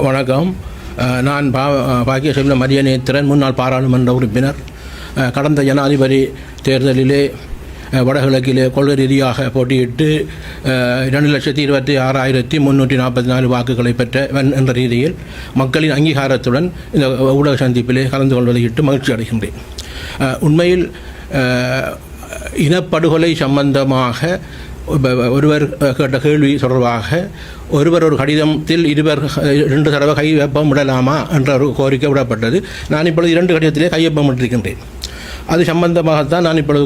வணக்கம். நான் பா பாக்கிய மரியநேத்திரன் முன்னாள் பாராளுமன்ற உறுப்பினர். கடந்த ஜனாதிபதி தேர்தலிலே வடகிழக்கிலே கொள்கை ரீதியாக போட்டியிட்டு இரண்டு லட்சத்தி இருபத்தி ஆறாயிரத்தி முந்நூற்றி நாற்பத்தி நாலு வாக்குகளை பெற்றவன் என்ற ரீதியில் மக்களின் அங்கீகாரத்துடன் இந்த ஊடக சந்திப்பிலே கலந்து கொள்வதையிட்டு மகிழ்ச்சி அடைகின்றேன். உண்மையில் இனப்படுகொலை சம்பந்தமாக ஒருவர் கேட்ட கேள்வி தொடர்பாக ஒருவர் ஒரு கடிதத்தில் இருவர் இரண்டு தடவை கையொப்பம் விடலாமா என்ற ஒரு கோரிக்கை விடப்பட்டது. நான் இப்பொழுது இரண்டு கடிதத்திலே கையொப்பம் விட்டிருக்கின்றேன். அது சம்பந்தமாகத்தான் நான் இப்பொழுது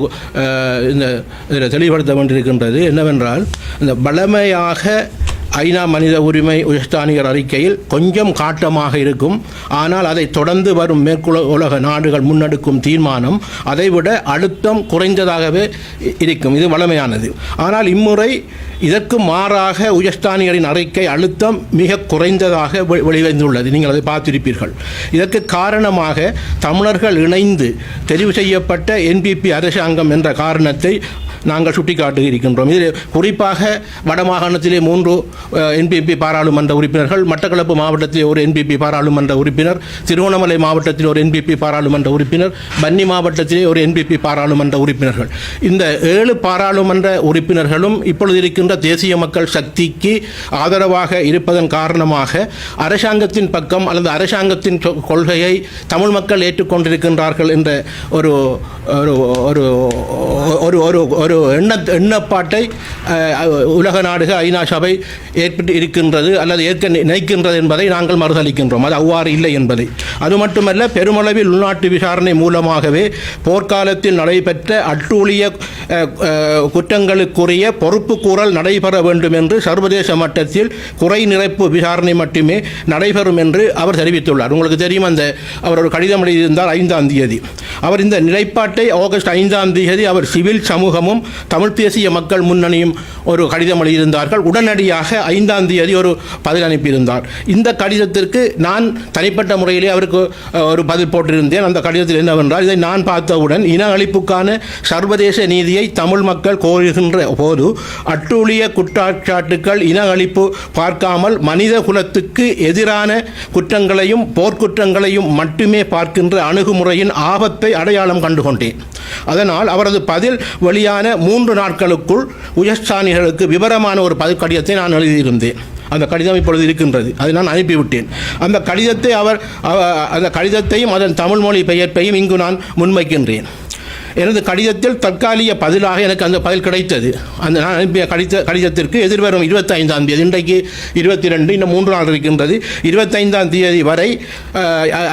இந்த இதில் தெளிவுபடுத்த வேண்டியிருக்கின்றது. என்னவென்றால் இந்த பழமையாக ஐநா மனித உரிமை உயர்ஸ்தானிகர் அறிக்கையில் கொஞ்சம் காட்டமாக இருக்கும். ஆனால் அதை தொடர்ந்து வரும் மேற்குல உலக நாடுகள் முன்னெடுக்கும் தீர்மானம் அதைவிட அழுத்தம் குறைந்ததாகவே இருக்கும். இது வளமையானது. ஆனால் இம்முறை இதற்கு மாறாக உயர்ஸ்தானிகரின் அறிக்கை அழுத்தம் மிக குறைந்ததாக வெ- வெளிவந்துள்ளது. நீங்கள் அதை பார்த்திருப்பீர்கள். இதற்கு காரணமாக தமிழர்கள் இணைந்து தெரிவு செய்யப்பட்ட என்பிபி அரசாங்கம் என்ற காரணத்தை நாங்கள் சுட்டிக்காட்டி இருக்கின்றோம் இதில் குறிப்பாக வடமாகாணத்திலே மூன்று என்பிபி பாராளுமன்ற உறுப்பினர்கள் மட்டக்களப்பு மாவட்டத்திலே ஒரு என்பிபி பாராளுமன்ற உறுப்பினர் திருவண்ணாமலை மாவட்டத்தில் ஒரு என்பிபி பாராளுமன்ற உறுப்பினர் பன்னி மாவட்டத்திலே ஒரு என்பிபி பாராளுமன்ற உறுப்பினர்கள். இந்த ஏழு பாராளுமன்ற உறுப்பினர்களும் இப்பொழுது இருக்கின்ற தேசிய மக்கள் சக்திக்கு ஆதரவாக இருப்பதன் காரணமாக அரசாங்கத்தின் பக்கம் அல்லது அரசாங்கத்தின் கொ- கொள்கையை தமிழ் மக்கள் ஏற்றுக்கொண்டிருக்கின்றார்கள் என்ற ஒரு ஒரு ஒரு ஒரு ஒரு ஒரு எண்ண எண்ணப்பாட்டை உலக நாடுகள் ஐநா சபை ஏற்பட்டு இருக்கின்றது அல்லது ஏற்க நினைக்கின்றது என்பதை நாங்கள் மறுதளிக்கின்றோம். அது அவ்வாறு இல்லை என்பதை. அது மட்டுமல்ல பெருமளவில் உள்நாட்டு விசாரணை மூலமாகவே போர்க்காலத்தில் நடைபெற்ற அட்டூழிய குற்றங்களுக்குரிய பொறுப்பு கூறல் நடைபெற வேண்டும் என்று சர்வதேச மட்டத்தில் குறை நிறைப்பு விசாரணை மட்டுமே நடைபெறும் என்று அவர் தெரிவித்துள்ளார். உங்களுக்கு தெரியும் அந்த அவர் ஒரு கடிதம் எழுதியிருந்தார் ஐந்தாம் தேதி. அவர் இந்த நிலைப்பாட்டை ஆகஸ்ட் ஐந்தாம் தேதி அவர் சிவில் சமூகமும் தமிழ் தேசிய மக்கள் முன்னணியும் ஒரு கடிதம் எழுதியிருந்தார்கள். உடனடியாக ஐந்தாம் தேதி ஒரு பதில் அனுப்பியிருந்தார். இந்த கடிதத்திற்கு நான் தனிப்பட்ட முறையிலே அவருக்கு ஒரு பதில் போட்டிருந்தேன். அந்த கடிதத்தில் என்னவென்றால் இதை நான் பார்த்தவுடன் இன அழிப்புக்கான சர்வதேச நீதியை தமிழ் மக்கள் கோருகின்ற போது அட்டூழிய குற்றச்சாட்டுக்கள் இன அழிப்பு பார்க்காமல் மனித குலத்துக்கு எதிரான குற்றங்களையும் போர்க்குற்றங்களையும் மட்டுமே பார்க்கின்ற அணுகுமுறையின் ஆபத்தை அடையாளம் கண்டுகொண்டேன். அதனால் அவரது பதில் வெளியான மூன்று நாட்களுக்குள் உயர்ஸ்தானிகளுக்கு விவரமான ஒரு பதில் கடிதத்தை நான் எழுதியிருந்தேன். அந்த கடிதம் இப்பொழுது இருக்கின்றது. அதை நான் அனுப்பிவிட்டேன். அந்த கடிதத்தை அவர் அந்த கடிதத்தையும் அதன் தமிழ் மொழி பெயர்ப்பையும் இங்கு நான் முன்வைக்கின்றேன். எனது கடிதத்தில் தற்காலிக பதிலாக எனக்கு அந்த பதில் கிடைத்தது. அந்த நான் அனுப்பிய கடித கடிதத்திற்கு எதிர்வரும் இருபத்தைந்தாம் தேதி இன்றைக்கு இருபத்தி ரெண்டு இன்னும் மூன்று நாள் இருக்கின்றது. இருபத்தைந்தாம் தேதி வரை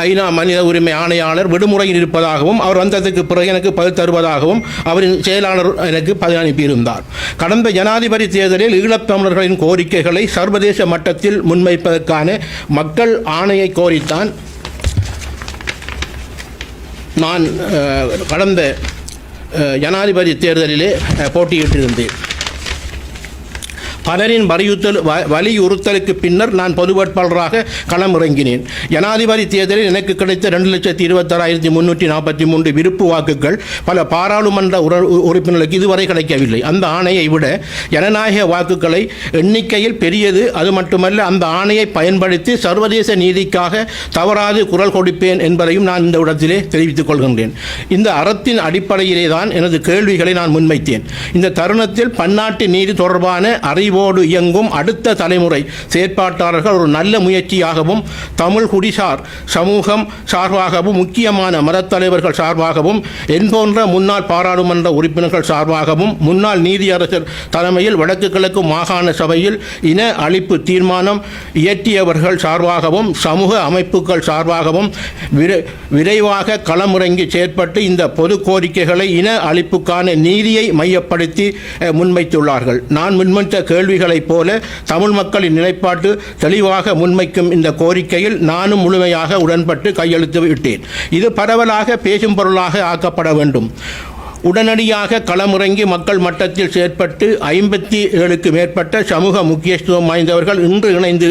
ஐநா மனித உரிமை ஆணையாளர் விடுமுறையில் இருப்பதாகவும் அவர் வந்ததுக்கு பிறகு எனக்கு பதில் தருவதாகவும் அவரின் செயலாளர் எனக்கு பதில் அனுப்பியிருந்தார். கடந்த ஜனாதிபதி தேர்தலில் ஈழத்தமிழர்களின் கோரிக்கைகளை சர்வதேச மட்டத்தில் முன்வைப்பதற்கான மக்கள் ஆணையை கோரித்தான். நான் கடந்த ஜனாதிபதி தேர்தலிலே போட்டியிட்டிருந்தேன். பலரின் வலியுறுத்தல் வ- வலியுறுத்தலுக்கு பின்னர் நான் பொது வேட்பாளராக களமிறங்கினேன். ஜனாதிபதி தேர்தலில் எனக்கு கிடைத்த ரெண்டு லட்சத்தி இருபத்தாறாயிரத்தி முன்னூற்றி நாற்பத்தி மூன்று விருப்பு வாக்குகள் பல பாராளுமன்ற உறுப்பினர்களுக்கு இதுவரை கிடைக்கவில்லை. அந்த ஆணையை விட ஜனநாயக வாக்குகளை எண்ணிக்கையில் பெரியது. அது மட்டுமல்ல அந்த ஆணையை பயன்படுத்தி சர்வதேச நீதிக்காக தவறாது குரல் கொடுப்பேன் என்பதையும் நான் இந்த இடத்திலே தெரிவித்துக் கொள்கின்றேன். இந்த அறத்தின் அடிப்படையிலே தான் எனது கேள்விகளை நான் முன்வைத்தேன். இந்த தருணத்தில் பன்னாட்டு நீதி தொடர்பான அறிவோடு இயங்கும் அடுத்த தலைமுறை. செயற்பாட்டாளர்கள் ஒரு நல்ல முயற்சியாகவும் தமிழ் குடிசார் சமூகம் சார்பாகவும் முக்கியமான மதத்தலைவர்கள் சார்பாகவும் என் போன்ற முன்னாள் பாராளுமன்ற உறுப்பினர்கள் சார்பாகவும் முன்னாள் நீதியரசர் தலைமையில் வடக்கு கிழக்கு மாகாண சபையில் இன அழிப்பு தீர்மானம் இயற்றியவர்கள் சார்பாகவும் சமூக அமைப்புகள் சார்பாகவும் விரை- விரைவாக களமிறங்கி செயற்பட்டு இந்த பொது கோரிக்கைகளை இன அழிப்புக்கான நீதியை மையப்படுத்தி முன்வைத்துள்ளார்கள். நான் முன்வைத்த கேள்விகளைப் போல தமிழ் மக்களின் நிலைப்பாட்டு தெளிவாக முன்வைக்கும் இந்த கோரிக்கையில் நானும் முழுமையாக உடன்பட்டு கையெழுத்து விட்டேன். இது பரவலாக பேசும் பொருளாக ஆக்கப்பட வேண்டும். உடனடியாக களமிறங்கி மக்கள் மட்டத்தில் செயற்பட்டு ஐம்பத்தி ஏழுக்கு மேற்பட்ட சமூக முக்கியத்துவம் வாய்ந்தவர்கள் இன்று இணைந்து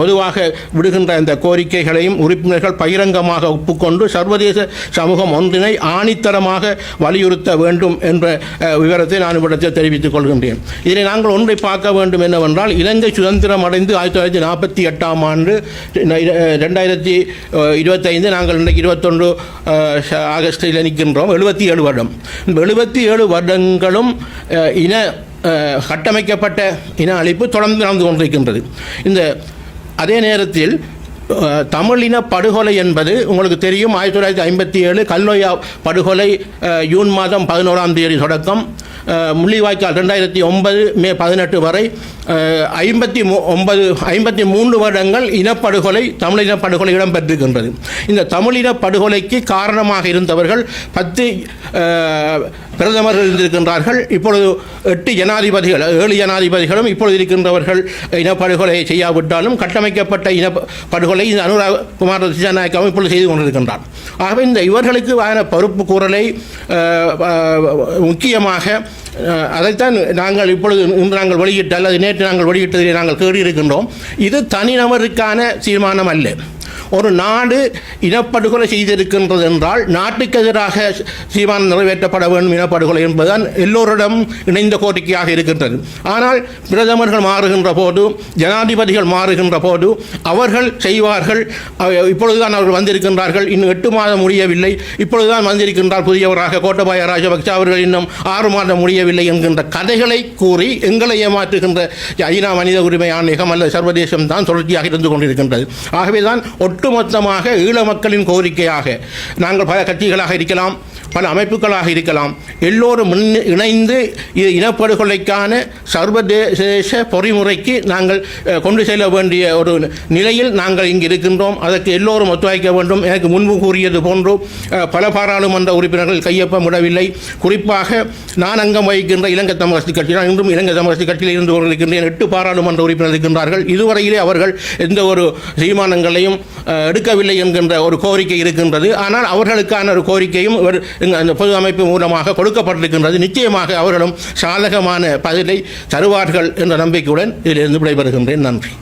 பொதுவாக விடுகின்ற இந்த கோரிக்கைகளையும் உறுப்பினர்கள் பகிரங்கமாக ஒப்புக்கொண்டு சர்வதேச சமூகம் ஒன்றினை ஆணித்தரமாக வலியுறுத்த வேண்டும் என்ற விவரத்தை நான் இவ்விடத்தில் தெரிவித்துக் கொள்கின்றேன். இதில் நாங்கள் ஒன்றை பார்க்க வேண்டும் என்னவென்றால் இலங்கை சுதந்திரம் அடைந்து ஆயிரத்தி தொள்ளாயிரத்தி நாற்பத்தி எட்டாம் ஆண்டு ரெண்டாயிரத்தி இருபத்தைந்து நாங்கள் இன்றைக்கு இருபத்தொன்று ஆகஸ்டில் நிற்கின்றோம் எழுபத்தி ஏழு வருடம். எழுபத்தி ஏழு வருடங்களும் இன கட்டமைக்கப்பட்ட இன அழிப்பு தொடர்ந்து நடந்து கொண்டிருக்கின்றது. இந்த அதே நேரத்தில் தமிழின படுகொலை என்பது உங்களுக்கு தெரியும். ஆயிரத்தி தொள்ளாயிரத்தி ஐம்பத்தி ஏழு கல்நோயா படுகொலை ஜூன் மாதம் பதினோராம் தேதி தொடக்கம். முள்ளிவாய்க்கால் ரெண்டாயிரத்தி ஒன்பது மே பதினெட்டு வரை ஐம்பத்தி மூ ஒன்பது ஐம்பத்தி மூன்று வருடங்கள் இனப்படுகொலை தமிழின படுகொலை இடம்பெற்றிருக்கின்றது. இந்த தமிழின படுகொலைக்கு காரணமாக இருந்தவர்கள் பத்து பிரதமர்கள் இருந்திருக்கின்றார்கள். இப்பொழுது எட்டு ஜனாதிபதிகள் ஏழு ஜனாதிபதிகளும் இப்பொழுது இருக்கின்றவர்கள். இனப்படுகொலை செய்யாவிட்டாலும் கட்டமைக்கப்பட்ட இனப்படுகொலை படுகொலை இந்த அனுராக் குமார் திசாநாயக்காவும் இப்பொழுது செய்து கொண்டிருக்கின்றார். ஆகவே இந்த இவர்களுக்கு வான பொறுப்பு கூறலை முக்கியமாக அதைத்தான் நாங்கள் இப்பொழுது இன்று நாங்கள் வெளியிட்ட அல்லது நேற்று நாங்கள் வெளியிட்டதிலே நாங்கள் கேட்டிருக்கின்றோம். இது தனிநபருக்கான தீர்மானம் அல்ல. ஒரு நாடு இனப்படுகொலை செய்திருக்கின்றது என்றால் நாட்டுக்கு எதிராக தீர்மானம் நிறைவேற்றப்பட வேண்டும் இனப்படுகொலை என்பதுதான் எல்லோரிடம் இணைந்த கோரிக்கையாக இருக்கின்றது. ஆனால் பிரதமர்கள் மாறுகின்ற போது ஜனாதிபதிகள் மாறுகின்ற போது அவர்கள் செய்வார்கள் இப்பொழுதுதான் அவர்கள் வந்திருக்கின்றார்கள் இன்னும் எட்டு மாதம் முடியவில்லை இப்பொழுதுதான் வந்திருக்கின்றார் புதியவராக கோட்டபாய ராஜபக்ச அவர்கள் இன்னும் ஆறு மாதம் முடியவில்லை என்கின்ற கதைகளை கூறி எங்களை ஏமாற்றுகின்ற ஐநா மனித உரிமை ஆணையகம் அல்லது சர்வதேசம் தான் தொடர்ச்சியாக இருந்து கொண்டிருக்கின்றது. ஆகவே தான் ஒட்டுமொத்தமாக ஈழ மக்களின் கோரிக்கையாக நாங்கள் பல கட்சிகளாக இருக்கலாம் பல அமைப்புகளாக இருக்கலாம் எல்லோரும் முன் இணைந்து இது இனப்படுகொலைக்கான சர்வதேச பொறிமுறைக்கு நாங்கள் கொண்டு செல்ல வேண்டிய ஒரு நிலையில் நாங்கள் இங்கு இருக்கின்றோம். அதற்கு எல்லோரும் ஒத்துழைக்க வேண்டும். எனக்கு முன்பு கூறியது போன்று பல பாராளுமன்ற உறுப்பினர்கள் கையொப்பமிடவில்லை குறிப்பாக நான் அங்கம் வகிக்கின்ற இலங்கை தமிழரசு கட்சி நான் இன்றும் இலங்கை தமிழரசு கட்சியில் இருந்து கொண்டிருக்கின்றேன். எட்டு பாராளுமன்ற உறுப்பினர் இருக்கின்றார்கள். இதுவரையிலே அவர்கள் எந்த ஒரு தீர்மானங்களையும் எடுக்கவில்லை என்கின்ற ஒரு கோரிக்கை இருக்கின்றது. ஆனால் அவர்களுக்கான ஒரு கோரிக்கையும் அந்த பொது அமைப்பு மூலமாக கொடுக்கப்பட்டிருக்கின்றது. நிச்சயமாக அவர்களும் சாதகமான பதிலை தருவார்கள் என்ற நம்பிக்கையுடன் இதிலிருந்து விடைபெறுகின்றேன். நன்றி.